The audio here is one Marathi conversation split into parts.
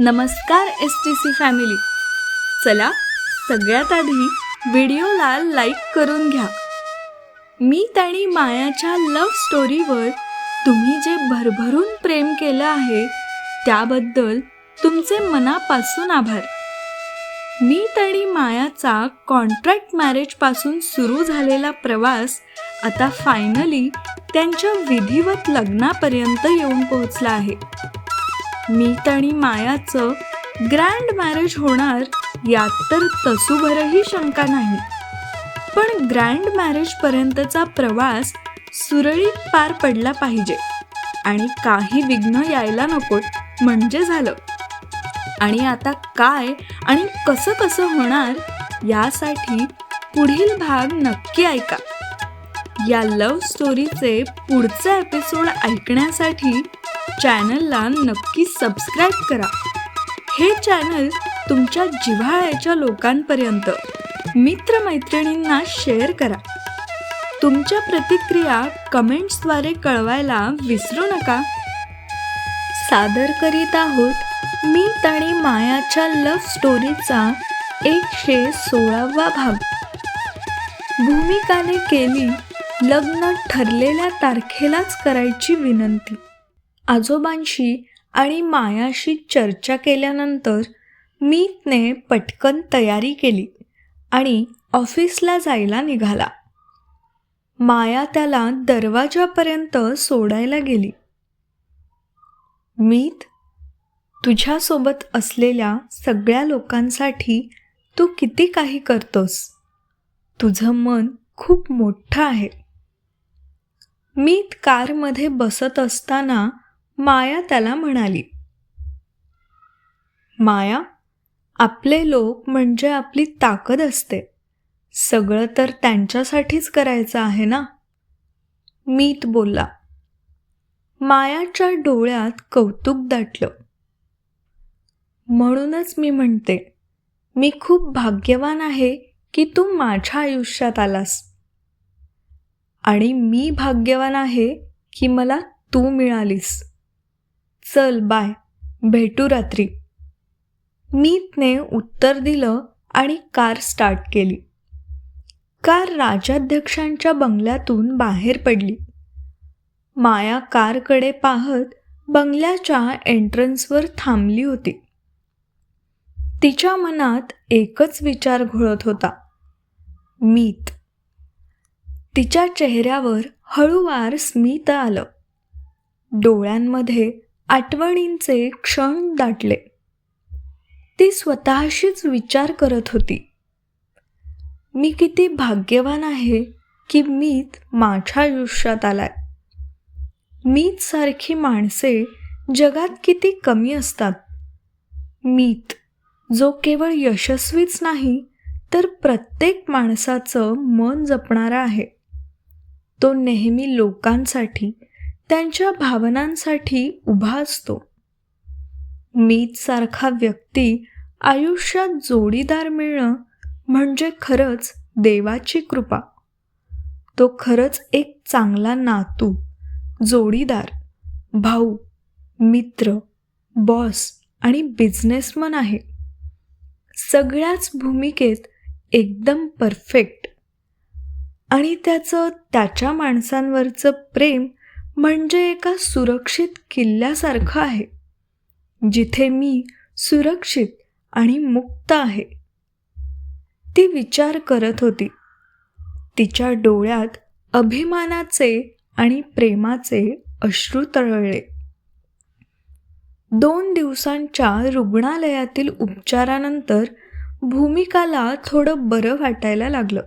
नमस्कार एस टी सी फॅमिली चला सगळ्यात आधी व्हिडिओला लाईक करून घ्या. मी आणि मायाच्या लव्ह स्टोरीवर तुम्ही जे भरभरून प्रेम केलं आहे त्याबद्दल तुमचे मनापासून आभार. मी आणि मायाचा कॉन्ट्रॅक्ट मॅरेजपासून सुरू झालेला प्रवास आता फायनली त्यांच्या विधिवत लग्नापर्यंत येऊन पोहोचला आहे. मीत आणि मायाचं ग्रँड मॅरेज होणार यात तर तसूभरही शंका नाही. पण ग्रँड मॅरेजपर्यंतचा प्रवास सुरळीत पार पडला पाहिजे आणि काही विघ्न यायला नकोत म्हणजे झालं. आणि आता काय आणि कसं कसं होणार यासाठी पुढील भाग नक्की ऐका. या लव्ह स्टोरीचे पुढचे एपिसोड ऐकण्यासाठी चॅनलला नक्की सबस्क्राईब करा. हे चॅनल तुमच्या जिव्हाळ्याच्या लोकांपर्यंत मित्रमैत्रिणींना शेअर करा. तुमच्या प्रतिक्रिया कमेंट्सद्वारे कळवायला विसरू नका. सादर करीत आहोत मी आणि मायाच्या लव्ह स्टोरीचा एकशे सोळावा भाग. भूमिकाने केली लग्न ठरलेल्या तारखेलाच करायची विनंती. आजोबांशी आणि मायाशी चर्चा केल्यानंतर मीतने पटकन तयारी केली आणि ऑफिसला जायला निघाला. माया त्याला दरवाजापर्यंत सोडायला गेली. मीत तुझ्यासोबत असलेल्या सगळ्या लोकांसाठी तू किती काही करतोस? तुझं मन खूप मोठं आहे. मीत कारमध्ये बसत असताना माया त्याला म्हणाली. माया आपले लोक म्हणजे आपली ताकद असते. सगळं तर त्यांच्यासाठीच करायचं आहे ना? मीत बोलला. मायाच्या डोळ्यात कौतुक दाटलं. म्हणूनच मी म्हणते मी खूप भाग्यवान आहे की तू माझ्या आयुष्यात आलास. आणि मी भाग्यवान आहे की मला तू मिळालीस. चल बाय. भेटू रात्री. मीतने उत्तर दिलं आणि कार स्टार्ट केली. कार राजाध्यक्षांच्या बंगल्यातून बाहेर पडली. माया कारकडे पाहत बंगल्याच्या एंट्रन्सवर थांबली होती. तिच्या मनात एकच विचार घोळत होता. मीत. तिच्या चेहऱ्यावर हळूवार स्मित आलं. डोळ्यांमध्ये आठवणींचे क्षण दाटले. ती स्वतःशीच विचार करत होती. मी किती भाग्यवान आहे की मीत माझ्या आयुष्यात आलाय. मीच सारखी माणसे जगात किती कमी असतात. मीत जो केवळ यशस्वीच नाही तर प्रत्येक माणसाचं मन जपणारा आहे. तो नेहमी लोकांसाठी त्यांच्या भावनांसाठी उभा असतो. मीत सारखा व्यक्ती आयुष्यात जोडीदार मिळणं म्हणजे खरंच देवाची कृपा. तो खरंच एक चांगला नातू जोडीदार भाऊ मित्र बॉस आणि बिझनेसमन आहे. सगळ्याच भूमिकेत एकदम परफेक्ट. आणि त्याचं त्याच्या माणसांवरचं प्रेम म्हणजे एका सुरक्षित किल्ल्यासारखं आहे जिथे मी सुरक्षित आणि मुक्त आहे. ती विचार करत होती. तिच्या डोळ्यात अभिमानाचे आणि प्रेमाचे अश्रू तळळले दोन दिवसांच्या रुग्णालयातील उपचारानंतर भूमिकाला थोडं बरं वाटायला लागलं.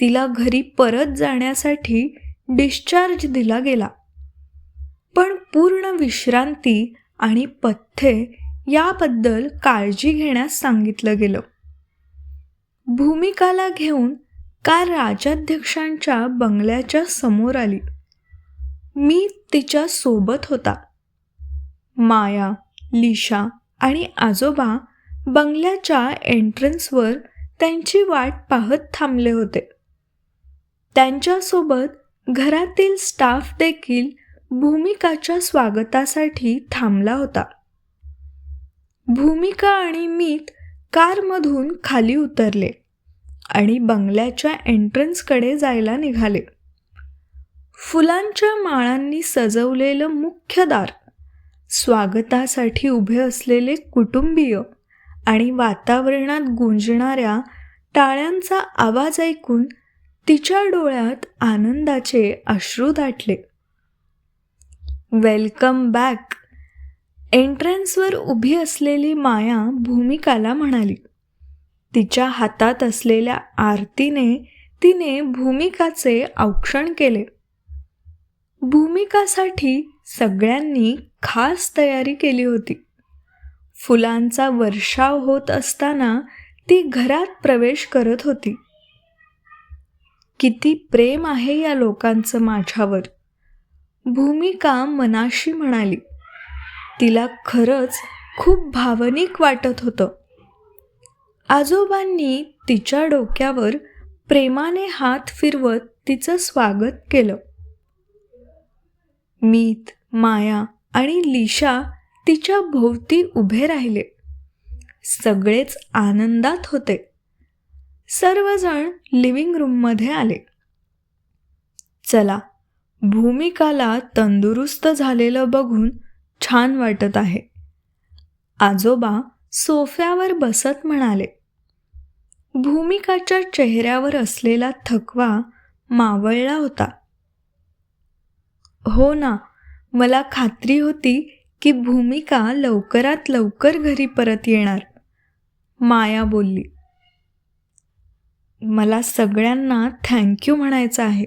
तिला घरी परत जाण्यासाठी डिस्चार्ज दिला गेला. पण पूर्ण विश्रांती आणि पथ्ये याबद्दल काळजी घेण्यास सांगितलं गेलं. भूमिकाला घेऊन कार राजाध्यक्षांच्या बंगल्याच्या समोर आली? मी तिच्या सोबत होता. माया लिशा आणि आजोबा बंगल्याच्या एंट्रन्सवर त्यांची वाट पाहत थांबले होते. त्यांच्यासोबत घरातील स्टाफ देखील भूमिकाच्या स्वागतासाठी थांबला होता. भूमिका आणि मीत कारमधून खाली उतरले आणि बंगल्याच्या एंट्रन्सकडे जायला निघाले. फुलांच्या माळांनी सजवलेलं मुख्य दार स्वागतासाठी उभे असलेले कुटुंबीय आणि वातावरणात गुंजणाऱ्या टाळ्यांचा आवाज ऐकून तिच्या डोळ्यात आनंदाचे अश्रू दाटले. Welcome back. एंट्रन्सवर उभी असलेली माया भूमिकाला म्हणाली. तिच्या हातात असलेल्या आरतीने तिने भूमिकाचे औक्षण केले. भूमिकासाठी सगळ्यांनी खास तयारी केली होती. फुलांचा वर्षाव होत असताना ती घरात प्रवेश करत होती. किती प्रेम आहे या लोकांचं माझ्यावर. भूमिका मनाशी म्हणाली? तिला खरंच खूप भावनिक वाटत होतं. आजोबांनी तिच्या डोक्यावर प्रेमाने हात फिरवत तिचं स्वागत केलं. मीत माया आणि लिशा तिच्या भोवती उभे राहिले. सगळेच आनंदात होते. सर्वजण लिव्हिंग रूममध्ये आले. चला भूमिकाला तंदुरुस्त झालेलं बघून छान वाटत आहे. आजोबा सोफ्यावर बसत म्हणाले भूमिकाच्या चेहऱ्यावर असलेला थकवा मावळला होता. हो ना मला खात्री होती की भूमिका लवकरात लवकर घरी परत येणार माया बोलली. मला सगळ्यांना थँक्यू म्हणायचं आहे.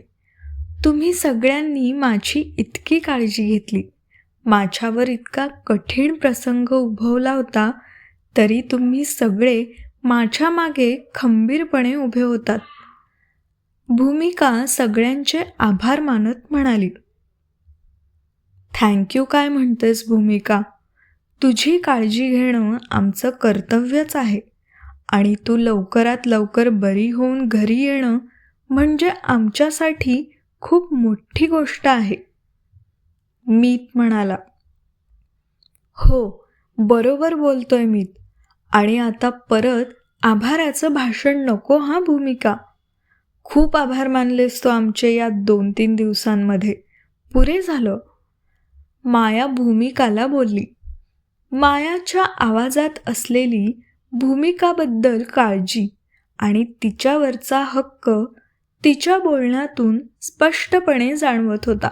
तुम्ही सगळ्यांनी माझी इतकी काळजी घेतली. माझ्यावर इतका कठीण प्रसंग उभवला होता तरी तुम्ही सगळे माझ्या मागे खंबीरपणे उभे होतात. भूमिका सगळ्यांचे आभार मानत म्हणाली. थँक्यू काय म्हणतेस भूमिका? तुझी काळजी घेणं आमचं कर्तव्यच आहे. आणि तू लवकरात लवकर बरी होऊन घरी येणं म्हणजे आमच्यासाठी खूप मोठी गोष्ट आहे. मीत म्हणाला. हो बरोबर बोलतोय मीत. आणि आता परत आभाराचं भाषण नको हा भूमिका. खूप आभार मानलेस तो आमचे या दोन तीन दिवसांमध्ये. पुरे झालं. माया भूमिकाला बोलली. मायाच्या आवाजात असलेली भूमिकाबद्दल काळजी आणि तिच्यावरचा हक्क तिच्या बोलण्यातून स्पष्टपणे जाणवत होता.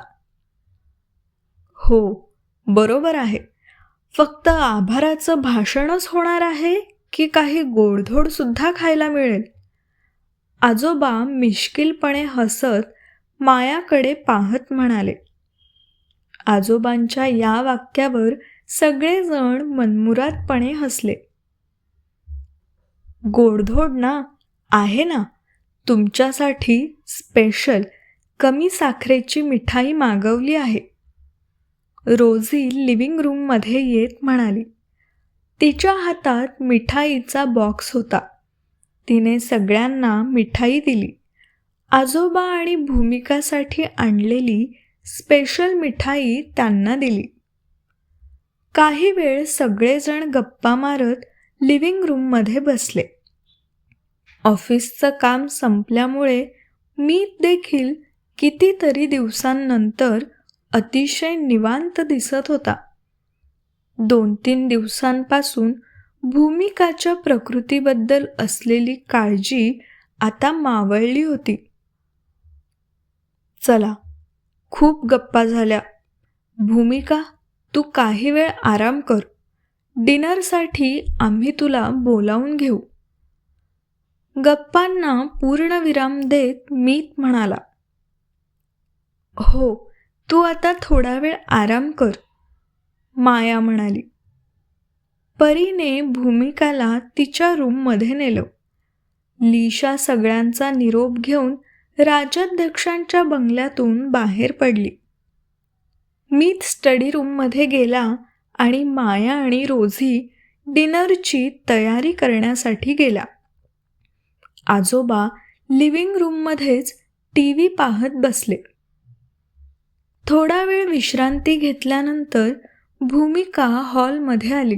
हो बरोबर आहे. फक्त आभाराचं भाषणच होणार आहे की काही गोडधोड सुद्धा खायला मिळेल? आजोबा मिश्किलपणे हसत मायाकडे पाहत म्हणाले. आजोबांच्या या वाक्यावर सगळेजण मनमुरादपणे हसले. गोडधोड ना? आहे ना? तुमच्यासाठी स्पेशल कमी साखरेची मिठाई मागवली आहे. रोजी लिव्हिंग रूममध्ये येत म्हणाली. तिच्या हातात मिठाईचा बॉक्स होता. तिने सगळ्यांना मिठाई दिली. आजोबा आणि भूमिकासाठी आणलेली स्पेशल मिठाई त्यांना दिली. काही वेळ सगळेजण गप्पा मारत लिव्हिंग रूममध्ये बसले. ऑफिसचं काम संपल्यामुळे मी देखील कितीतरी दिवसांनंतर अतिशय निवांत दिसत होता. दोन तीन दिवसांपासून भूमिकाच्या प्रकृतीबद्दल असलेली काळजी आता मावळली होती. चला खूप गप्पा झाल्या. भूमिका तू काही वेळ आराम कर. डिनरसाठी आम्ही तुला बोलावून घेऊ. गप्पांना पूर्णविराम देत मीत म्हणाला हो तू आता थोडा वेळ आराम कर माया म्हणाली. परीने भूमिकाला तिच्या रूममध्ये नेलं. लीशा सगळ्यांचा निरोप घेऊन राजाध्यक्षांच्या बंगल्यातून बाहेर पडली. मीत स्टडी रूममध्ये गेला आणि माया आणि रोझी डिनरची तयारी करण्यासाठी गेला. आजोबा लिव्हिंग रूममध्येच टी व्ही पाहत बसले. थोडा वेळ विश्रांती घेतल्यानंतर भूमिका हॉलमध्ये आली.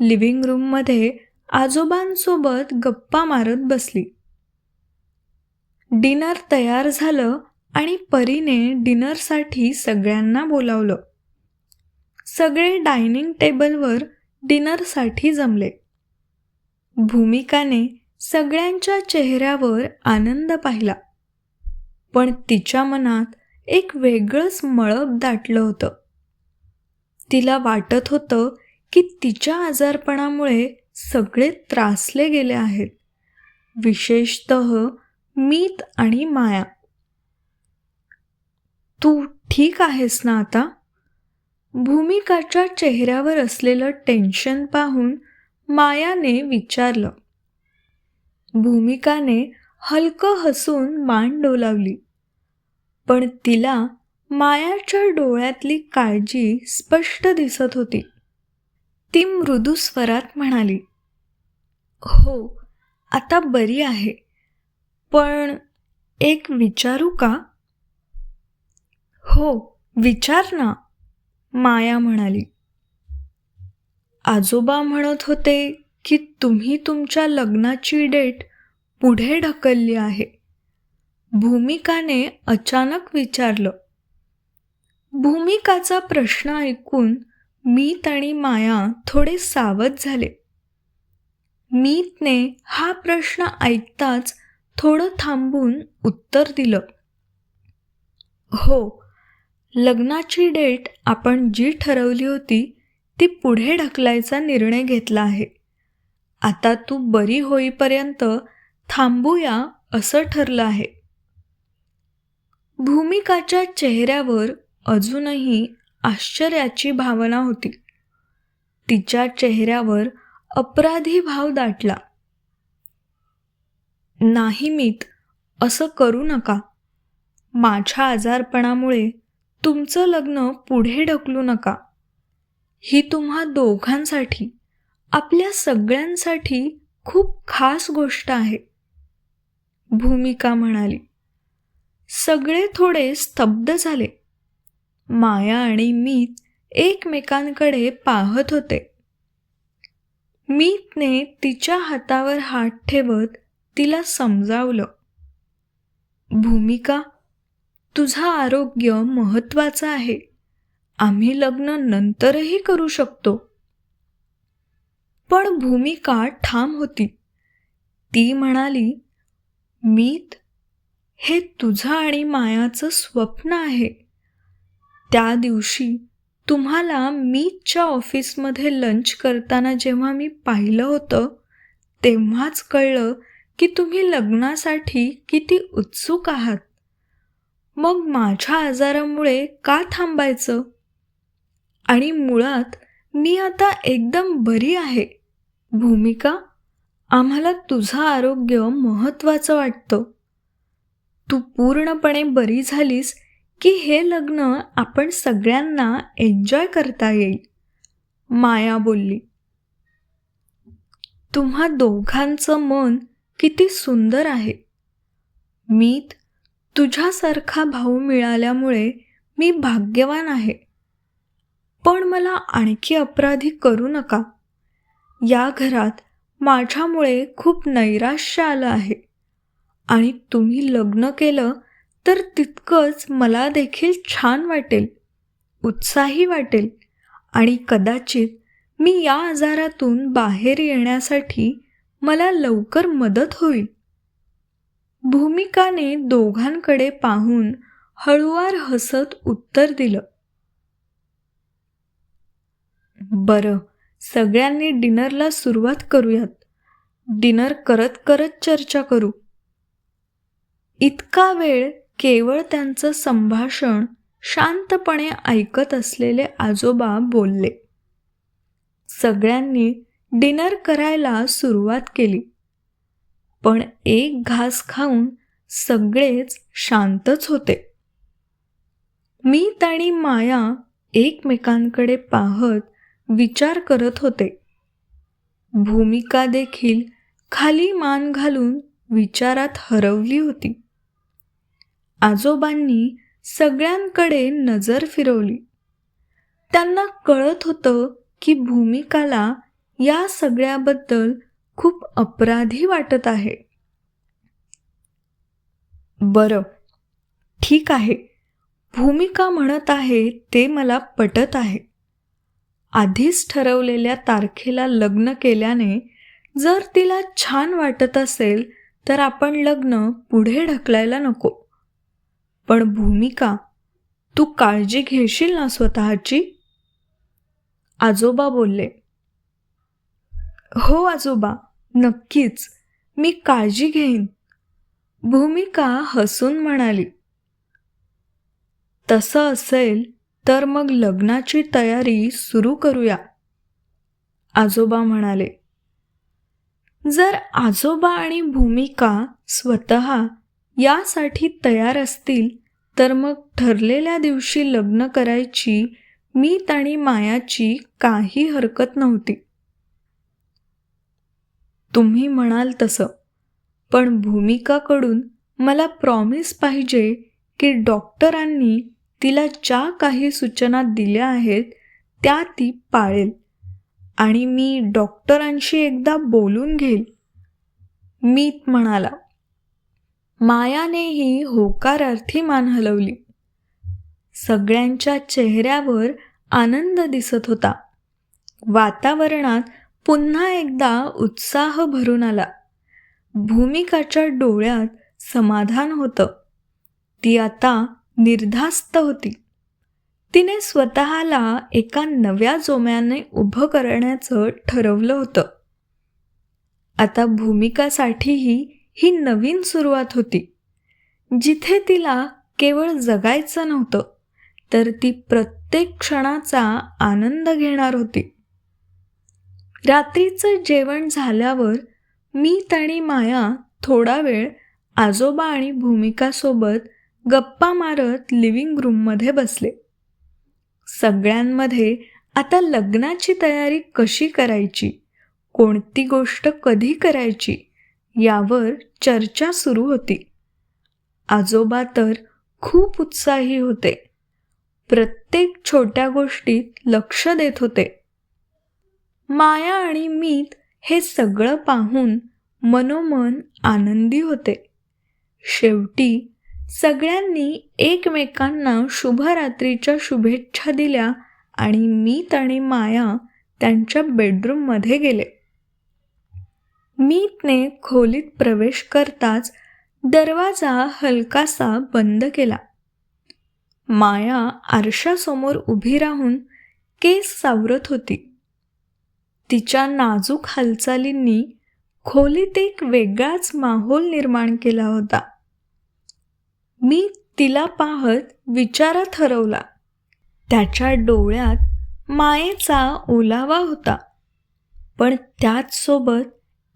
लिव्हिंग रूममध्ये आजोबांसोबत गप्पा मारत बसली. डिनर तयार झालं आणि परीने डिनरसाठी सगळ्यांना बोलावलं. सगळे डायनिंग टेबलवर डिनरसाठी जमले. भूमिकाने सगळ्यांच्या चेहऱ्यावर आनंद पाहिला. पण तिच्या मनात एक वेगळंच मळब दाटलं होतं. तिला वाटत होतं की तिच्या आजारपणामुळे सगळे त्रासले गेले आहेत. विशेषत मीत आणि माया. तू ठीक आहेस ना आता भूमिकाच्या चेहऱ्यावर असलेलं टेन्शन पाहून मायाने विचारलं. भूमिकाने हलकं हसून मान डोलावली. पण तिला मायाच्या डोळ्यातली काळजी स्पष्ट दिसत होती. ती मृदू स्वरात म्हणाली हो आता बरी आहे. पण एक विचारू का? हो विचार ना माया म्हणाली. आजोबा म्हणत होते की तुम्ही तुमच्या लग्नाची डेट पुढे ढकलली आहे. भूमिकाने अचानक विचारलं भूमिकाचा प्रश्न ऐकून मीत आणि माया थोडे सावध झाले. मीतने हा प्रश्न ऐकताच थोडं थांबून उत्तर दिलं हो लग्नाची डेट आपण जी ठरवली होती ती पुढे ढकलायचा निर्णय घेतला आहे. आता तू बरी होईपर्यंत थांबूया असं ठरलं आहे. भूमिकाच्या चेहऱ्यावर अजूनही आश्चर्याची भावना होती. तिच्या चेहऱ्यावर अपराधी भाव दाटला. नाही मीत असं करू नका. माझ्या आजारपणामुळे तुमचं लग्न पुढे ढकलू नका. ही तुम्हा दोघांसाठी आपल्या सगळ्यांसाठी खूप खास गोष्ट आहे. भूमिका म्हणाली. सगळे थोडे स्तब्ध झाले. माया आणि मीत एकमेकांकडे पाहत होते. मीतने तिच्या हातावर हात ठेवत तिला समजावलं. भूमिका तुझं आरोग्य महत्त्वाचं आहे. आम्ही लग्न नंतरही करू शकतो. पण भूमिका ठाम होती. ती म्हणाली मीत हे तुझं आणि मायाचं स्वप्न आहे. त्या दिवशी तुम्हाला मीतच्या ऑफिसमध्ये लंच करताना जेव्हा मी पाहिलं होतं तेव्हाच कळलं की तुम्ही लग्नासाठी किती उत्सुक आहात. मग माझ्या आजारामुळे का थांबायचं? आणि मुळात मी आता एकदम बरी आहे. भूमिका आम्हाला तुझं आरोग्य महत्त्वाचं वाटतं. तू पूर्णपणे बरी झालीस की हे लग्न आपण सगळ्यांना एन्जॉय करता येईल माया बोलली. तुम्हा दोघांचं मन किती सुंदर आहे. मीत तुझ्यासारखा भाऊ मिळाल्यामुळे मी भाग्यवान आहे. पण मला आणखी अपराधी करू नका. या घरात माझ्यामुळे खूप नैराश्य आलं आहे. आणि तुम्ही लग्न केलं तर तितकंच मला देखील छान वाटेल उत्साही वाटेल. आणि कदाचित मी या आजारातून बाहेर येण्यासाठी मला लवकर मदत होईल. भूमिकाने दोघांकडे पाहून हळुवार हसत उत्तर दिलं. बरं सगळ्यांनी डिनरला सुरुवात करूयात. डिनर करत करत चर्चा करू. इतका वेळ केवळ त्यांचं संभाषण शांतपणे ऐकत असलेले आजोबा बोलले. सगळ्यांनी डिनर करायला सुरुवात केली. पण एक घास खाऊन सगळेच शांतच होते. मी आणि माया एकमेकांकडे पाहत विचार करत होते. भूमिका देखील खाली मान घालून विचारात हरवली होती. आजोबांनी सगळ्यांकडे नजर फिरवली. त्यांना कळत होतं की भूमिकाला या सगळ्याबद्दल खूप अपराधी वाटत आहे. बरं ठीक आहे. भूमिका म्हणत आहे ते मला पटत आहे. आधीच ठरवलेल्या तारखेला लग्न केल्याने जर तिला छान वाटत असेल तर आपण लग्न पुढे ढकलायला नको. पण भूमिका तू काळजी घेशील ना स्वतःची? आजोबा बोलले. हो आजोबा नक्कीच मी काळजी घेईन. भूमिका हसून म्हणाली. तसं असेल तर मग लग्नाची तयारी सुरू करूया. आजोबा म्हणाले जर आजोबा आणि भूमिका स्वतः यासाठी तयार असतील तर मग ठरलेल्या दिवशी लग्न करायची मीत आणि मायाची काही हरकत नव्हती. तुम्ही म्हणाल तसं पण भूमिकाकडून मला प्रॉमिस पाहिजे की डॉक्टरांनी तिला ज्या काही सूचना दिल्या आहेत त्या ती पाळेल. आणि मी डॉक्टरांशी एकदा बोलून घेईल. मीत म्हणाला मायानेही होकारार्थी मान हलवली. सगळ्यांच्या चेहऱ्यावर आनंद दिसत होता. वातावरणात पुन्हा एकदा उत्साह भरून आला. भूमिकाच्या डोळ्यात समाधान होतं. ती आता निर्धास्त होती. तिने स्वतःला एका नव्या जोम्याने उभं करण्याचं ठरवलं होतं. आता भूमिकासाठीही ही नवीन सुरुवात होती. जिथे तिला केवळ जगायचं नव्हतं तर ती प्रत्येक क्षणाचा आनंद घेणार होती. रात्रीचं जेवण झाल्यावर मी आणि माया थोडा वेळ आजोबा आणि भूमिकासोबत गप्पा मारत लिव्हिंग रूममध्ये बसले. सगळ्यांमध्ये आता लग्नाची तयारी कशी करायची? कोणती गोष्ट कधी करायची? यावर चर्चा सुरू होती. आजोबा तर खूप उत्साही होते. प्रत्येक छोट्या गोष्टीत लक्ष देत होते. माया आणि मीत हे सगळं पाहून मनोमन आनंदी होते. शेवटी सगळ्यांनी एकमेकांना शुभरात्रीच्या शुभेच्छा दिल्या आणि मीत आणि माया त्यांच्या बेडरूममध्ये गेले. मीतने खोलीत प्रवेश करताच दरवाजा हलकासा बंद केला. माया आरशासमोर उभी राहून केस सावरत होती. तिच्या नाजूक हालचालींनी खोलीत एक वेगळाच माहोल निर्माण केला होता. मी तिला पाहत विचारात हरवला. त्याच्या डोळ्यात मायेचा ओलावा होता. पण त्याचसोबत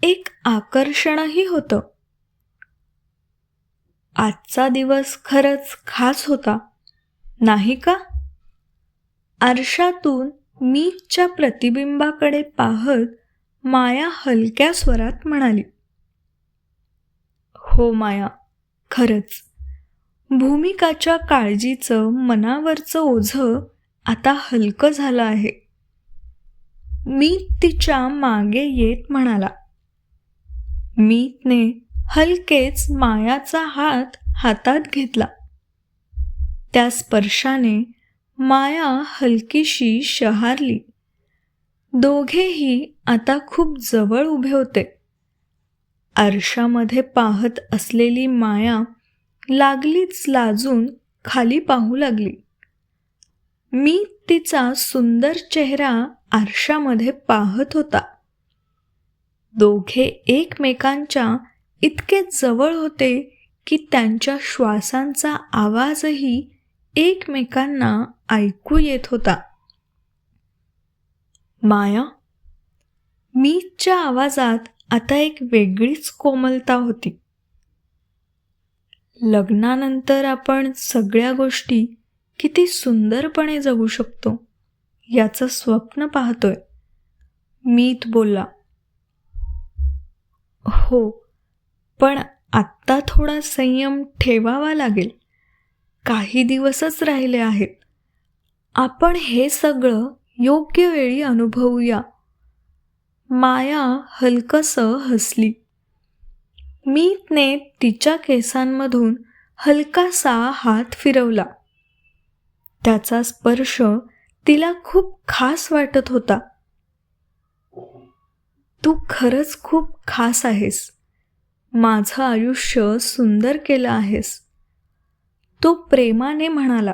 एक आकर्षणही होतं. आजचा दिवस खरंच खास होता नाही का? आरशातून मीच्या प्रतिबिंबाकडे पाहत माया हलक्या स्वरात म्हणाली. हो माया खरंच. भूमिकाच्या काळजीचं मनावरचं ओझं आता हलकं झालं आहे. मी तिच्यामागे येत म्हणाला. मीतने हलकेच मायाचा हात हातात घेतला. त्या स्पर्शाने माया हलकीशी शहारली. दोघेही आता खूप जवळ उभे होते. आरशामध्ये पाहत असलेली माया लागलीच लाजून खाली पाहू लागली. मी तिचा सुंदर चेहरा आरशामध्ये पाहत होता. दोघे एकमेकांच्या इतके जवळ होते की त्यांच्या श्वासांचा आवाजही एकमेकांना ऐकू येत होता. माया मीच्या आवाजात आता एक वेगळीच कोमलता होती. लग्नानंतर आपण सगळ्या गोष्टी किती सुंदरपणे जगू शकतो याचं स्वप्न पाहतोय. मीत बोलला हो पण आत्ता थोडा संयम ठेवावा लागेल. काही दिवसच राहिले आहेत. आपण हे सगळं योग्य वेळी अनुभवूया. माया हलकसं हसली. मीतने तिच्या केसांमधून हलकासा हात फिरवला. त्याचा स्पर्श तिला खूप खास वाटत होता. तू खरंच खूप खास आहेस. माझं आयुष्य सुंदर केलं आहेस. तो प्रेमाने म्हणाला.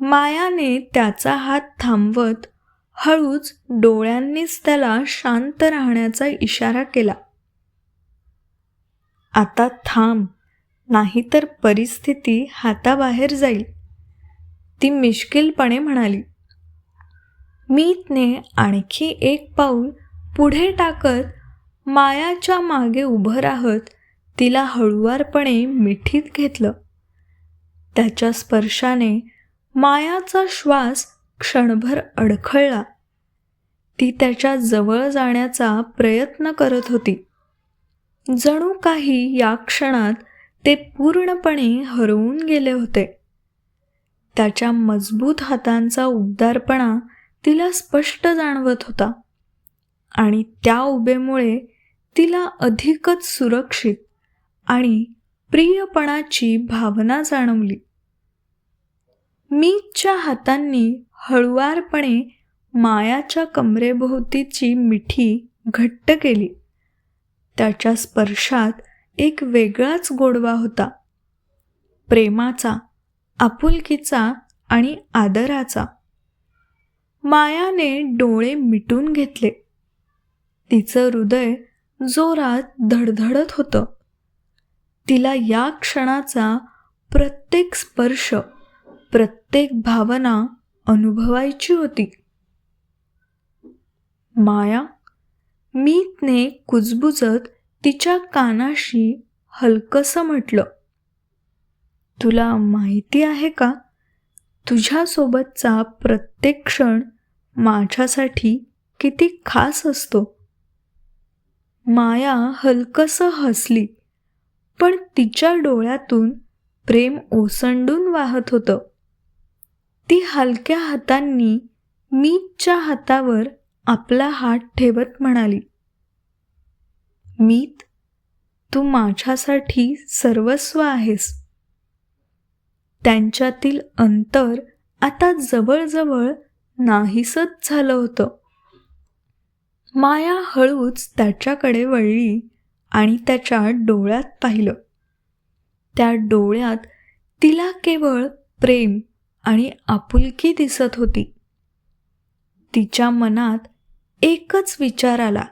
मायाने त्याचा हात थांबवत हळूच डोळ्यांनीच त्याला शांत राहण्याचा इशारा केला. आता थांब. नाहीतर परिस्थिती हाताबाहेर जाईल. ती मिश्किलपणे म्हणाली. मीतने आणखी एक पाऊल पुढे टाकत मायाच्या मागे उभं राहत तिला हळुवारपणे मिठीत घेतलं. त्याच्या स्पर्शाने मायाचा श्वास क्षणभर अडखळला. ती त्याच्याजवळ जाण्याचा प्रयत्न करत होती. जणू काही या क्षणात ते पूर्णपणे हरवून गेले होते. त्याच्या मजबूत हातांचा उबदारपणा तिला स्पष्ट जाणवत होता आणि त्या उभेमुळे तिला अधिकच सुरक्षित आणि प्रियपणाची भावना जाणवली. मीच्या हातांनी हळुवारपणे मायाच्या कमरेभोवतीची मिठी घट्ट केली. त्याच्या स्पर्शात एक वेगळाच गोडवा होता. प्रेमाचा आपुलकीचा आणि आदराचा. मायाने डोळे मिटून घेतले. तिचं हृदय जोरात धडधडत होतं. तिला या क्षणाचा प्रत्येक स्पर्श प्रत्येक भावना अनुभवायची होती. माया मीतने कुजबुजत तिच्या कानाशी हलकसं म्हटलं तुला माहिती आहे का तुझ्यासोबतचा प्रत्येक क्षण माझ्यासाठी किती खास असतो. माया हलकसं हसली पण तिच्या डोळ्यातून प्रेम ओसंडून वाहत होतं. ती हलक्या हातांनी मीतच्या हातावर आपला हात ठेवत म्हणाली मीत तू माझ्यासाठी सर्वस्व आहेस. त्यांच्यातील अंतर आता जवळजवळ नाहीसच झालं होतं. माया हळूच त्याच्याकडे वळली आणि त्याच्या डोळ्यात पाहिलं. त्या डोळ्यात तिला केवळ प्रेम आणि आपुलकी दिसत होती. तिच्या मनात एकच विचार आला.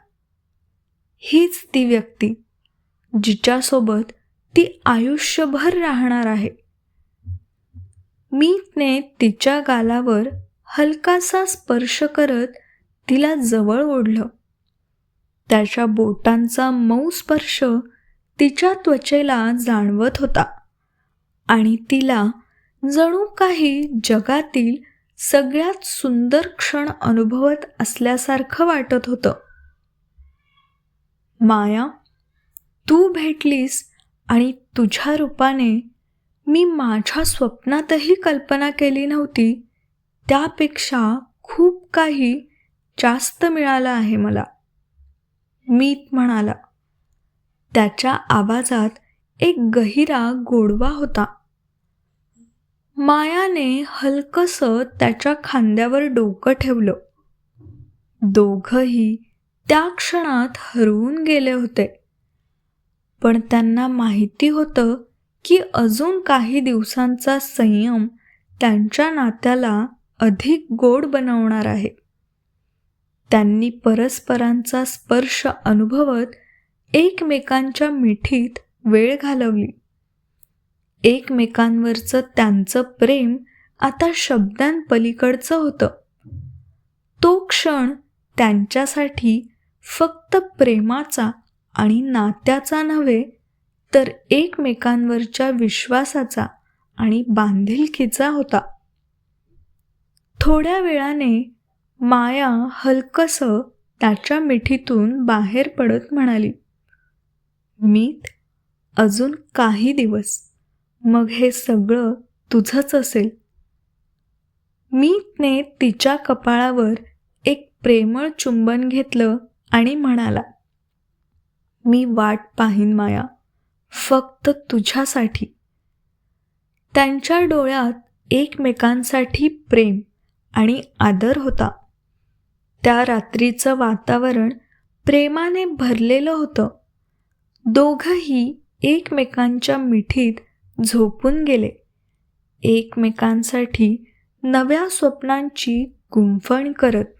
हीच ती व्यक्ती जिच्यासोबत ती आयुष्यभर राहणार आहे. मीतने तिच्या गालावर हलकासा स्पर्श करत तिला जवळ ओढलं. त्याच्या बोटांचा मऊ स्पर्श तिच्या त्वचेला जाणवत होता आणि तिला जणू काही जगातील सगळ्यात सुंदर क्षण अनुभवत असल्यासारखं वाटत होतं. माया तू भेटलीस आणि तुझ्या रूपाने मी माझ्या स्वप्नातही कल्पना केली नव्हती. त्यापेक्षा खूप काही जास्त मिळालं आहे मला. मीत म्हणाला. त्याच्या आवाजात एक गहिरा गोडवा होता. मायाने हलकसं त्याच्या खांद्यावर डोकं ठेवलं. दोघंही त्या क्षणात हरवून गेले होते. पण त्यांना माहिती होतं की अजून काही दिवसांचा संयम त्यांच्या नात्याला अधिक गोड बनवणार आहे. त्यांनी परस्परांचा स्पर्श अनुभवत एकमेकांच्या मिठीत वेळ घालवली. एकमेकांवरचं त्यांचं प्रेम आता शब्दांपलीकडचं होतं. तो क्षण त्यांच्यासाठी फक्त प्रेमाचा आणि नात्याचा नव्हे तर एकमेकांवरच्या विश्वासाचा आणि बांधिलकीचा होता. थोड्या वेळाने माया हलकसं त्याच्या मिठीतून बाहेर पडत म्हणाली मीत अजून काही दिवस. मग हे सगळं तुझंच असेल. मीतने तिच्या कपाळावर एक प्रेमळ चुंबन घेतलं आणि म्हणाला मी वाट पाहीन माया फक्त तुझ्यासाठी. त्यांच्या डोळ्यात एकमेकांसाठी प्रेम आणि आदर होता. त्या रात्रीचं वातावरण प्रेमाने भरलेलं होतं. दोघंही एकमेकांच्या मिठीत झोपून गेले. एकमेकांसाठी नव्या स्वप्नांची गुंफण करत